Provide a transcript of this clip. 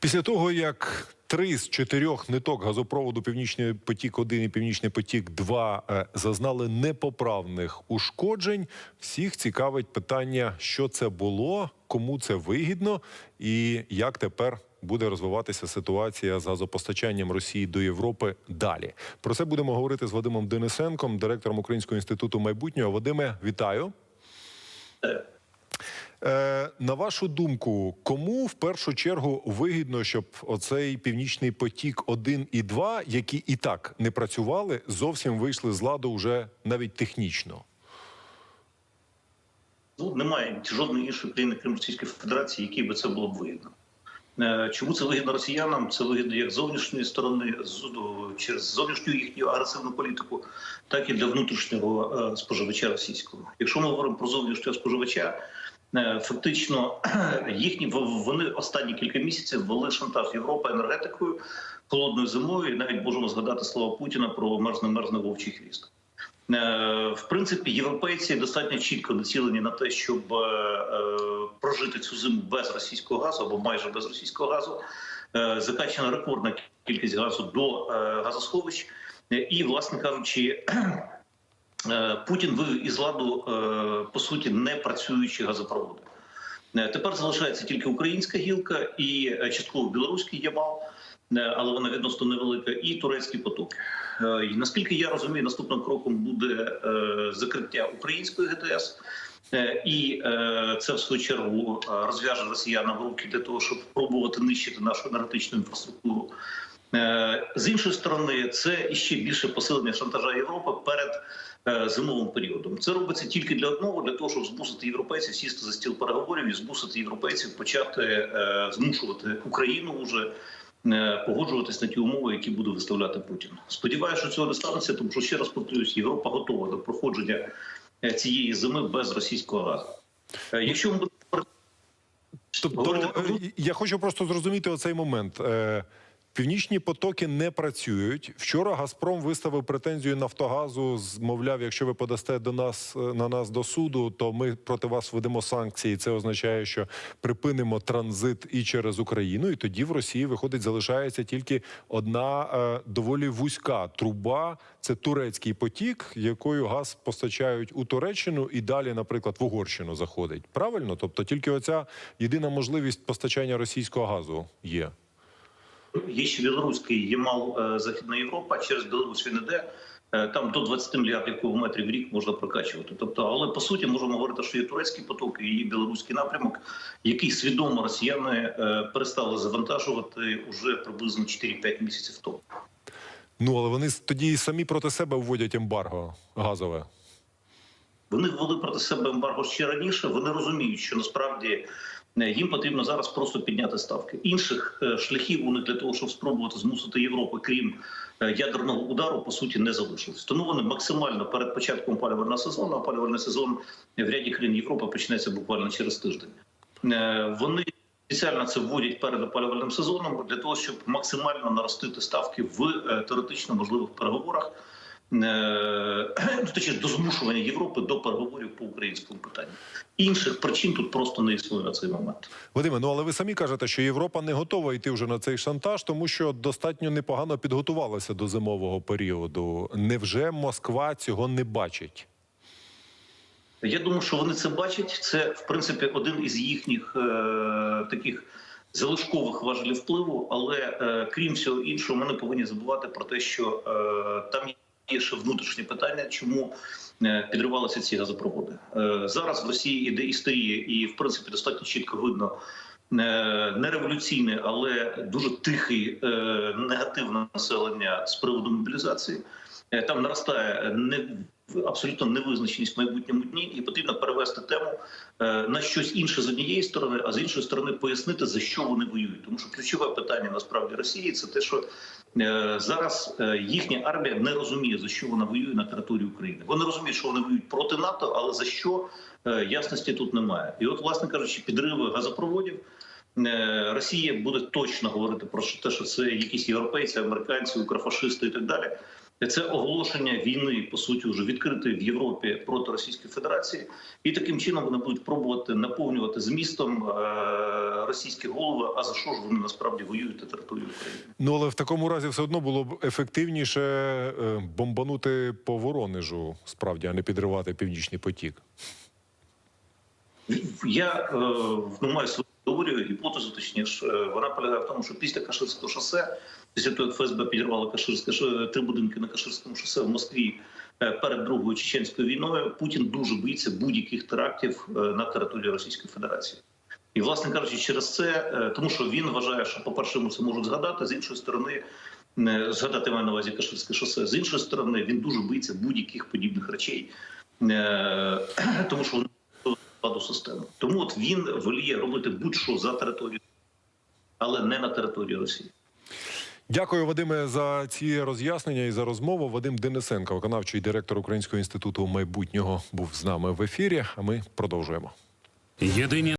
Після того, як три з чотирьох ниток газопроводу Північний потік 1 і Північний потік 2 е, зазнали непоправних ушкоджень, всіх цікавить питання, що це було, кому це вигідно, і як тепер буде розвиватися ситуація з газопостачанням Росії до Європи далі. Про це будемо говорити з Вадимом Денисенком, директором Українського інституту майбутнього. Вадиме, вітаю. Е, на вашу думку, кому в першу чергу вигідно, щоб оцей північний потік 1 і 2, які і так не працювали, зовсім вийшли з ладу вже навіть технічно? Ну, немає жодної іншої країни, крім Російської Федерації, якій би це було б вигідно. Е, Чому це вигідно росіянам? Це вигідно як зовнішньої сторони, через зовнішню їхню агресивну політику, так і для внутрішнього е, споживача російського. Якщо ми говоримо про зовнішнього споживача, е, фактично їхні вони останні кілька місяців ввели шантаж Європи енергетикою, холодною зимою, і навіть можемо згадати слова Путіна про мерзне мерзне вовчий хвіст. Е, В принципі, європейці достатньо чітко націлені на те, щоб е, е, прожити цю зиму без російського газу або майже без російського газу. Закачана рекордна кількість газу до газосховищ, і, власне кажучи, Путін вивів із ладу по суті не працюючі газопроводи. Тепер залишається тільки українська гілка і частково білоруський Ямал, але вона відносно невелика, і турецький поток. Е, І наскільки я розумію, наступним кроком буде е, закриття української ГТС. Е, І е, це в свою чергу е, розв'яже росіянам руки для того, щоб пробувати нищити нашу енергетичну інфраструктуру. Е, З іншої сторони, це іще більше посилення шантажа Європи перед е, зимовим періодом. Це робиться тільки для одного, для того, щоб змусити європейців сісти за стіл переговорів і змусити європейців почати е, змушувати Україну уже. Е, Погоджуватись на ті умови, які буде виставляти Путін. Сподіваюся, що цього не станеться, тому що ще раз повторюсь, Європа готова до проходження е, цієї зими без російського газу. Е, Якщо ми Тобто, говорити я хочу просто зрозуміти оцей момент. Північні потоки не працюють. Вчора Газпром виставив претензію Нафтогазу. з- Мовляв, якщо ви подасте до нас на нас до суду, то ми проти вас введемо санкції. Це означає, що припинимо транзит і через Україну. І тоді в Росії виходить, залишається тільки одна е, доволі вузька труба. Це турецький потік, якою газ постачають у Туреччину і далі, наприклад, в Угорщину заходить. Правильно? Тобто тільки оця єдина можливість постачання російського газу є. Є ще білоруський Ямал е, Західна Європа. Через Білорусь він іде. Е, Там до 20 мільярдів кубометрів в рік можна прокачувати. Тобто, але по суті можемо говорити, що є турецький поток і є білоруський напрямок, який свідомо росіяни е, перестали завантажувати уже приблизно 4-5 місяців тому. Ну але вони тоді самі проти себе вводять ембарго газове. Вони ввели проти себе ембарго ще раніше. Вони розуміють, що насправді е, їм потрібно зараз просто підняти ставки. Інших е, шляхів у них для того, щоб спробувати змусити Європу, крім е, ядерного удару, по суті, не залишилось. Тому вони максимально перед початком опалювального сезону, а опалювальний сезон в ряді країн Європи почнеться буквально через тиждень. Вони спеціально це вводять перед опалювальним сезоном для того, щоб максимально наростити ставки в теоретично можливих переговорах. Е, ну, точніше, до змушування Європи до переговорів по українському питанню. Інших причин тут просто не існує на цей момент. Вадиме, ну але ви самі кажете, що Європа не готова йти вже на цей шантаж, тому що достатньо непогано підготувалася до зимового періоду. Невже Москва цього не бачить? Я думаю, що вони це бачать. Це в принципі один із їхніх е, таких залишкових важелів впливу. Але е, крім всього іншого, ми не повинні забувати про те, що е, там є ще внутрішнє питання, чому е, підривалися ці газопроводи. Е, зараз в Росії іде істерія, і в принципі достатньо чітко видно. е, Не революційне, але дуже тихе е, негативне населення з приводу мобілізації. Там наростає абсолютно невизначеність в майбутньому дні, і потрібно перевести тему е, на щось інше з однієї сторони, а з іншої сторони пояснити за що вони воюють. Тому що ключове питання насправді Росії це те, що е, зараз е, їхня армія не розуміє за що вона воює на території України. Вони розуміють, що вони воюють проти НАТО, але за що ясності тут немає. І от, власне кажучи, підриви газопроводів. Росія буде точно говорити про те, що це якісь європейці, американці, укрофашисти і так далі. Це оголошення війни, по суті, вже відкритої в Європі проти Російської Федерації, і таким чином вони будуть пробувати наповнювати змістом е, російські голови. А за що ж вони насправді воюють на території України? Ну але в такому разі все одно було б ефективніше е, бомбанути по Воронежу, справді, а не підривати північний потік. Я е, маю свою теорію, гіпотезу, точніше, е, вона полягає в тому, що після Каширського шосе, після того, як ФСБ підірвало Каширське ш- три будинки на Каширському шосе в Москві е, перед другою чеченською війною, Путін дуже боїться будь-яких терактів е, на території Російської Федерації. І, власне кажучи, через це, е, тому що він вважає, що, по-перше, йому це можуть згадати, з іншої сторони, е, згадати маю на увазі Каширське шосе. З іншої сторони, він дуже боїться будь-яких подібних речей, е, тому що вони складу системи. Тому от він воліє робити будь-що за територію, але не на території Росії. Дякую, Вадиме, за ці роз'яснення і за розмову. Вадим Денисенко, виконавчий директор Українського інституту майбутнього, був з нами в ефірі. А ми продовжуємо. Єдині